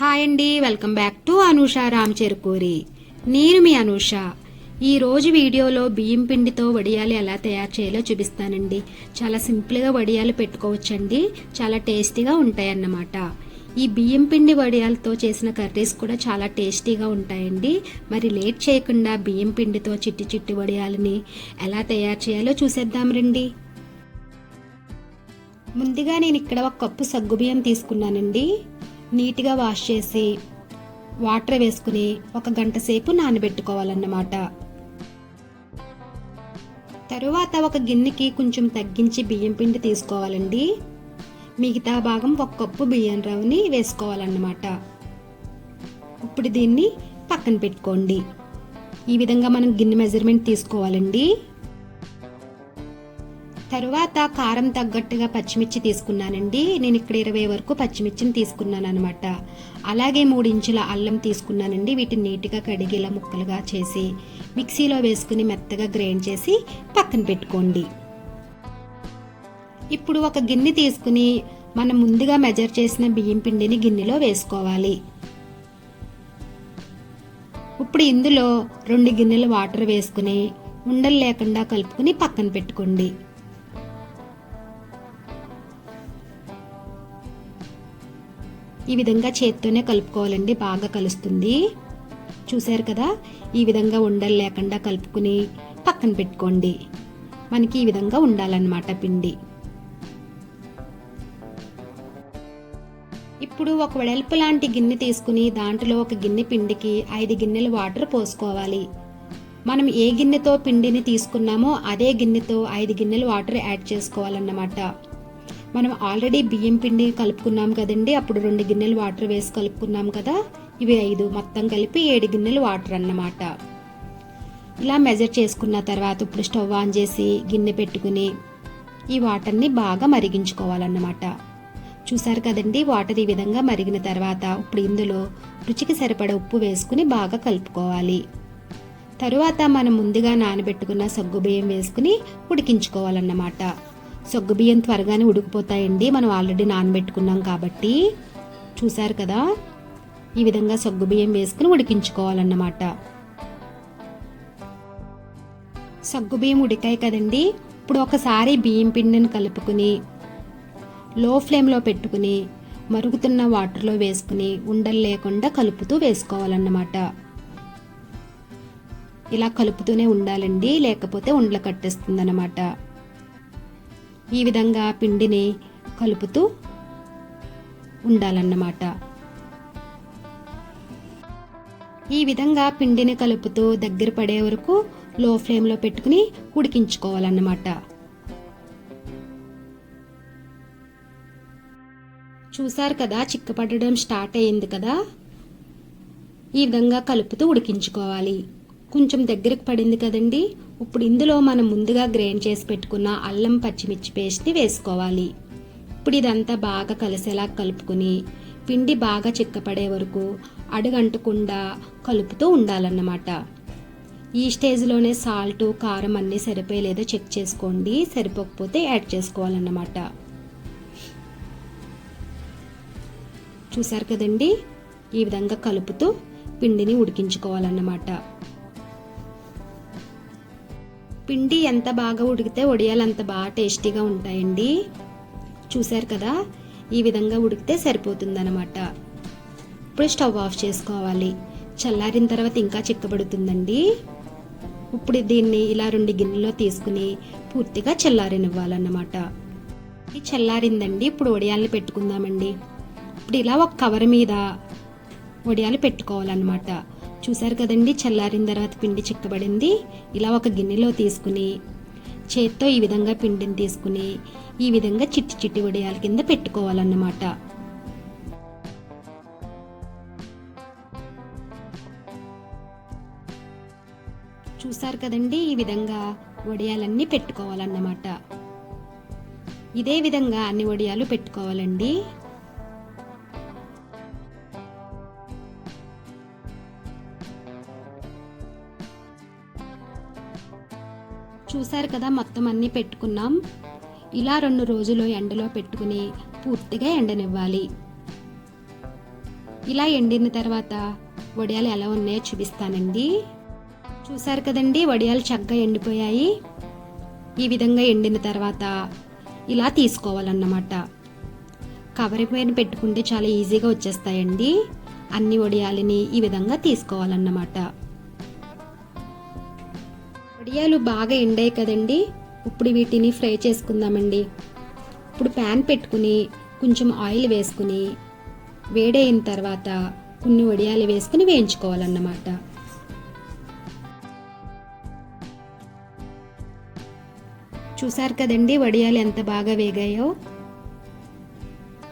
Hi అండి welcome back to Anusha Ram Cherukuri నేను మీ అనూష ఈరోజు వీడియోలో బియ్యం పిండితో వడియాలు ఎలా తయారు చేయాలో చూపిస్తానండి. చాలా సింపుల్గా వడియాలు పెట్టుకోవచ్చండి. చాలా టేస్టీగా ఉంటాయన్నమాట. ఈ బియ్యం పిండి వడియాలతో చేసిన కర్రీస్ కూడా చాలా టేస్టీగా ఉంటాయండి. మరి లేట్ చేయకుండా బియ్యం పిండితో చిట్టి చిట్టి వడియాలని ఎలా తయారు చేయాలో చూసేద్దాం రండి. ముందుగా నేను ఇక్కడ ఒక కప్పు సగ్గుబియ్యం తీసుకున్నానండి. నీట్గా వాష్ చేసి వాటర్ వేసుకుని ఒక గంట సేపు నానబెట్టుకోవాలన్నమాట. తరువాత ఒక గిన్నెకి కొంచెం తగ్గించి బియ్యం పిండి తీసుకోవాలండి. మిగతా భాగం ఒక కప్పు బియ్యం రవ్వని వేసుకోవాలన్నమాట. ఇప్పుడు దీన్ని పక్కన పెట్టుకోండి. ఈ విధంగా మనం గిన్నె మెజర్మెంట్ తీసుకోవాలండి. తరువాత కారం తగ్గట్టుగా పచ్చిమిర్చి తీసుకున్నానండి. నేను ఇక్కడ ఇరవై వరకు పచ్చిమిర్చిని తీసుకున్నాను అనమాట అలాగే మూడు ఇంచుల అల్లం తీసుకున్నానండి. వీటిని నీట్గా కడిగి ఇలా ముక్కలుగా చేసి మిక్సీలో వేసుకుని మెత్తగా గ్రైండ్ చేసి పక్కన పెట్టుకోండి. ఇప్పుడు ఒక గిన్నె తీసుకుని మనం ముందుగా మెజర్ చేసిన బియ్యం పిండిని గిన్నెలో వేసుకోవాలి. ఇప్పుడు ఇందులో రెండు గిన్నెలు వాటర్ వేసుకుని ఉండలు లేకుండా కలుపుకుని పక్కన పెట్టుకోండి. ఈ విధంగా చేత్తోనే కలుపుకోవాలండి బాగా కలుస్తుంది. చూశారు కదా? ఈ విధంగా ఉండలు లేకుండా కలుపుకుని పక్కన పెట్టుకోండి. మనకి ఈ విధంగా ఉండాలన్నమాట పిండి. ఇప్పుడు ఒక వెడల్పు లాంటి గిన్నె తీసుకుని దాంట్లో ఒక గిన్నె పిండికి ఐదు గిన్నెలు వాటర్ పోసుకోవాలి. మనం ఏ గిన్నెతో పిండిని తీసుకున్నామో అదే గిన్నెతో ఐదు గిన్నెలు వాటర్ యాడ్ చేసుకోవాలన్నమాట. మనం ఆల్రెడీ బియ్యం పిండి కలుపుకున్నాం కదండి. అప్పుడు రెండు గిన్నెలు వాటర్ వేసి కలుపుకున్నాం కదా. ఇవి ఐదు మొత్తం కలిపి ఏడు గిన్నెలు వాటర్ అన్నమాట. ఇలా మెజర్ చేసుకున్న తర్వాత ఇప్పుడు స్టవ్ ఆన్ చేసి గిన్నె పెట్టుకుని ఈ వాటర్ని బాగా మరిగించుకోవాలన్నమాట. చూసారు కదండి వాటర్ ఈ విధంగా మరిగిన తర్వాత ఇప్పుడు ఇందులో రుచికి సరిపడ ఉప్పు వేసుకుని బాగా కలుపుకోవాలి. తరువాత మనం ముందుగా నానబెట్టుకున్న సగ్గుబియ్యం వేసుకుని ఉడికించుకోవాలన్నమాట. సగ్గుబియ్యం త్వరగానే ఉడికిపోతాయండి. మనం ఆల్రెడీ నానబెట్టుకున్నాం కాబట్టి. చూసారు కదా? ఈ విధంగా సగ్గుబియ్యం వేసుకుని ఉడికించుకోవాలన్నమాట. సగ్గుబియ్యం ఉడికాయి కదండి? ఇప్పుడు ఒకసారి బియ్యం పిండిని కలుపుకుని లో ఫ్లేమ్లో పెట్టుకుని మరుగుతున్న వాటర్లో వేసుకుని ఉండలు లేకుండా కలుపుతూ వేసుకోవాలన్నమాట. ఇలా కలుపుతూనే ఉండాలండి. లేకపోతే ఉండలు కట్టేస్తుంది ఈ విధంగా పిండిని కలుపుతూ ఉండాలన్నమాట. ఈ విధంగా పిండిని కలుపుతూ దగ్గర పడే వరకు లో ఫ్లేమ్లో పెట్టుకుని ఉడికించుకోవాలన్నమాట. చూసారు కదా చిక్కపడడం స్టార్ట్ అయ్యింది కదా? ఈ విధంగా కలుపుతూ ఉడికించుకోవాలి. కొంచెం దగ్గరకు పడింది కదండి. ఇప్పుడు ఇందులో మనం ముందుగా గ్రైండ్ చేసి పెట్టుకున్న అల్లం పచ్చిమిర్చి పేస్ట్ని వేసుకోవాలి. ఇప్పుడు ఇదంతా బాగా కలిసేలా కలుపుకుని పిండి బాగా చిక్కపడే వరకు అడుగంటకుండా కలుపుతూ ఉండాలన్నమాట. ఈ స్టేజ్లోనే సాల్ట్ కారం అన్నీ సరిపోయలేదో చెక్ చేసుకోండి. సరిపోకపోతే యాడ్ చేసుకోవాలన్నమాట. చూసారు కదండి? ఈ విధంగా కలుపుతూ పిండిని ఉడికించుకోవాలన్నమాట. పిండి ఎంత బాగా ఉడికితే వడియాలు అంత బాగా టేస్టీగా ఉంటాయండి. చూశారు కదా? ఈ విధంగా ఉడికితే సరిపోతుందనమాట ఇప్పుడు స్టవ్ ఆఫ్ చేసుకోవాలి. చల్లారిన తర్వాత ఇంకా చిక్కబడుతుందండి. ఇప్పుడు దీన్ని ఇలా రెండు గిన్నెలో తీసుకుని పూర్తిగా చల్లారనివ్వాలన్నమాట. ఇది చల్లారిందండి. ఇప్పుడు వడియాల్ని పెట్టుకుందామండి. ఇప్పుడు ఇలా ఒక కవర్ మీద వడియాలు పెట్టుకోవాలన్నమాట. చూశారు కదండి చల్లారిన తర్వాత పిండి చిక్కబడింది. ఇలా ఒక గిన్నెలో తీసుకుని చేత్తో ఈ విధంగా పిండిని తీసుకుని ఈ విధంగా చిట్టి చిట్టి వడియాల కింద పెట్టుకోవాలన్నమాట. చూసారు కదండి ఈ విధంగా వడియాలన్నీ పెట్టుకోవాలన్నమాట. ఇదే విధంగా అన్ని వడియాలు పెట్టుకోవాలండి. చూశారు కదా మొత్తం అన్నీ పెట్టుకున్నాం. ఇలా రెండు రోజులు ఎండలో పెట్టుకుని పూర్తిగా ఎండనివ్వాలి. ఇలా ఎండిన తర్వాత వడియాలు ఎలా ఉన్నాయో చూపిస్తానండి. చూశారు కదండి వడియాలు చక్కగా ఎండిపోయాయి. ఈ విధంగా ఎండిన తర్వాత ఇలా తీసుకోవాలన్నమాట. కవర్ పైన పెట్టుకుంటే చాలా ఈజీగా వచ్చేస్తాయండి. అన్ని వడియాలని ఈ విధంగా తీసుకోవాలన్నమాట. వడియాలు బాగా ఎండాయి కదండి. ఇప్పుడు వీటిని ఫ్రై చేసుకుందామండి. ఇప్పుడు ప్యాన్ పెట్టుకుని కొంచెం ఆయిల్ వేసుకుని వేడైన తర్వాత కొన్ని వడియాలు వేసుకుని వేయించుకోవాలన్నమాట. చూసారు కదండి వడియాలు ఎంత బాగా వేగాయో?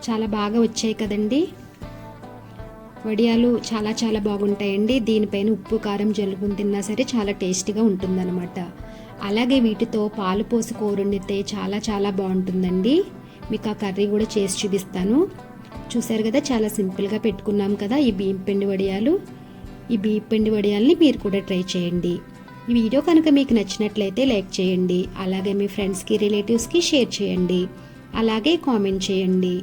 చాలా బాగా వచ్చాయి కదండి. వడియాలు చాలా చాలా బాగుంటాయండి. దీనిపైన ఉప్పు కారం జల్లుకుని తిన్నా సరే చాలా టేస్టీగా ఉంటుందన్నమాట. అలాగే వీటితో పాలు పోసి కూరండితే చాలా చాలా బాగుంటుందండి. మీకు ఆ కర్రీ కూడా చేసి చూపిస్తాను. చూసారు కదా చాలా సింపుల్గా పెట్టుకున్నాం కదా ఈ బియ్యం పిండి వడియాలు. ఈ బియ్యం పిండి వడియాల్ని మీరు కూడా ట్రై చేయండి. ఈ వీడియో కనుక మీకు నచ్చినట్లయితే లైక్ చేయండి. అలాగే మీ ఫ్రెండ్స్కి రిలేటివ్స్కి షేర్ చేయండి. అలాగే కామెంట్ చేయండి.